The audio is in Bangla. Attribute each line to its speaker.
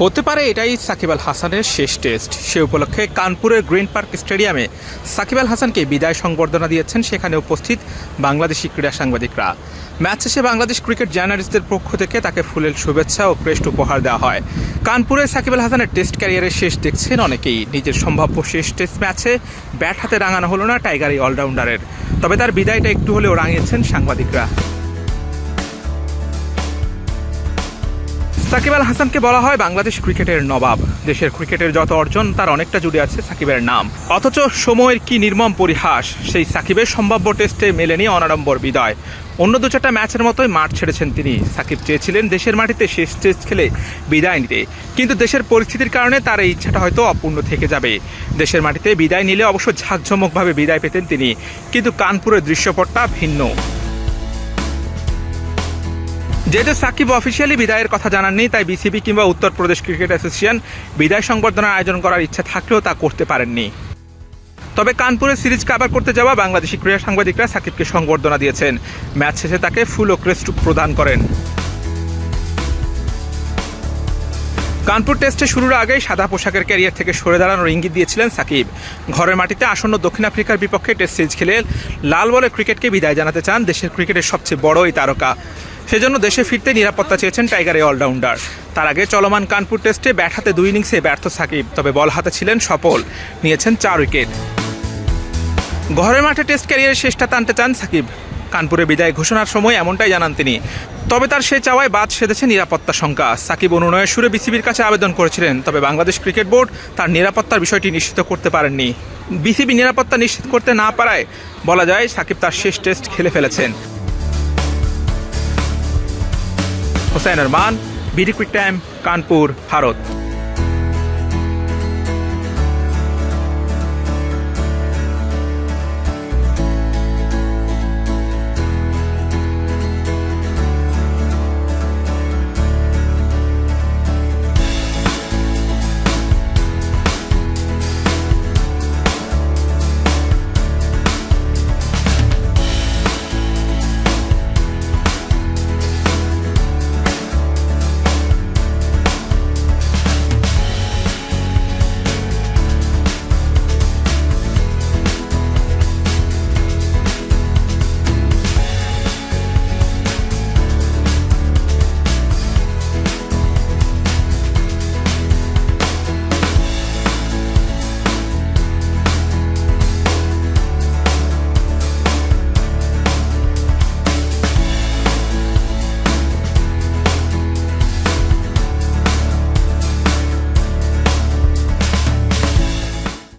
Speaker 1: হতে পারে এটাই সাকিব আল হাসানের শেষ টেস্ট। সে উপলক্ষে কানপুরের গ্রিন পার্ক স্টেডিয়ামে সাকিব আল হাসানকে বিদায় সংবর্ধনা দিয়েছেন সেখানে উপস্থিত বাংলাদেশি ক্রীড়া সাংবাদিকরা। ম্যাচ শেষে বাংলাদেশ ক্রিকেট জার্নালিস্টদের পক্ষ থেকে তাকে ফুলের শুভেচ্ছা ও ক্রেস্ট উপহার দেওয়া হয়। কানপুরে সাকিব আল হাসানের টেস্ট ক্যারিয়ারের শেষ দেখছেন অনেকেই। নিজের সম্ভাব্য শেষ টেস্ট ম্যাচে ব্যাট হাতে রাঙানো হলো না টাইগার এই অলরাউন্ডারের। তবে তার বিদায়টা একটু হলেও রাঙিয়েছেন সাংবাদিকরা। সাকিব আল হাসানকে বলা হয় বাংলাদেশ ক্রিকেটের নবাব। দেশের ক্রিকেটের যত অর্জন, তার অনেকটা জুড়ে আছে সাকিবের নাম। অথচ সময়ের কি নির্মম পরিহাস, সেই সাকিবের সম্ভাব্য টেস্টে মেলেনি অনাড়ম্বর বিদায়। অন্য দু চারটা ম্যাচের মতোই মাঠ ছেড়েছেন তিনি। সাকিব চেয়েছিলেন দেশের মাটিতে শেষ টেস্ট খেলে বিদায় নিতে। কিন্তু দেশের পরিস্থিতির কারণে তার এই ইচ্ছাটা হয়তো অপূর্ণ থেকে যাবে। দেশের মাটিতে বিদায় নিলে অবশ্য ঝাঁকঝমকভাবে বিদায় পেতেন তিনি। কিন্তু কানপুরের দৃশ্যপটটা ভিন্ন। যেহেতু সাকিব অফিসিয়ালি বিদায়ের কথা জানাননি, তাই বিসিবি কিংবা উত্তরপ্রদেশ ক্রিকেট অ্যাসোসিয়েশন বিদায় সংবর্ধনার আয়োজন করার ইচ্ছা থাকলেও তা করতে পারেননি। তবে কানপুরে সিরিজ কাভার করতে যাওয়া বাংলাদেশি ক্রীড়া সাংবাদিকরা সাকিবকে সংবর্ধনা দিয়েছেন। ম্যাচ শেষে তাকে ফুল ও ক্রেস্ট প্রদান করেন। কানপুর টেস্টে শুরুর আগেই সাদা পোশাকের ক্যারিয়ার থেকে সরে দাঁড়ানোর ইঙ্গিত দিয়েছিলেন সাকিব। ঘরের মাটিতে আসন্ন দক্ষিণ আফ্রিকার বিপক্ষে টেস্ট সিরিজ খেলে লাল বলে ক্রিকেটকে বিদায় জানাতে চান দেশের ক্রিকেটের সবচেয়ে বড় এই তারকা। সেজন্য দেশে ফিরতে নিরাপত্তা চেয়েছেন টাইগার অলরাউন্ডার। তার আগে চলমান কানপুর টেস্টে ব্যাট হাতে দুই ইনিংসে ব্যর্থ সাকিব, তবে বল হাতে ছিলেন সফল। নিয়েছেন চার উইকেট। ঘরের মাঠে টেস্ট ক্যারিয়ারের শেষটা টানতে চান সাকিব। কানপুরে বিদায় ঘোষণার সময় এমনটাই জানান তিনি। তবে তার সে চাওয়ায় বাদ সেধেছে নিরাপত্তা শঙ্কা। সাকিব অনুনয়ের সুরে বিসিবির কাছে আবেদন করেছিলেন, তবে বাংলাদেশ ক্রিকেট বোর্ড তার নিরাপত্তার বিষয়টি নিশ্চিত করতে পারেননি। বিসিবি নিরাপত্তা নিশ্চিত করতে না পারায় বলা যায় সাকিব তার শেষ টেস্ট খেলে ফেলেছেন। Hossain Arman BD quick time Kanpur Bharat.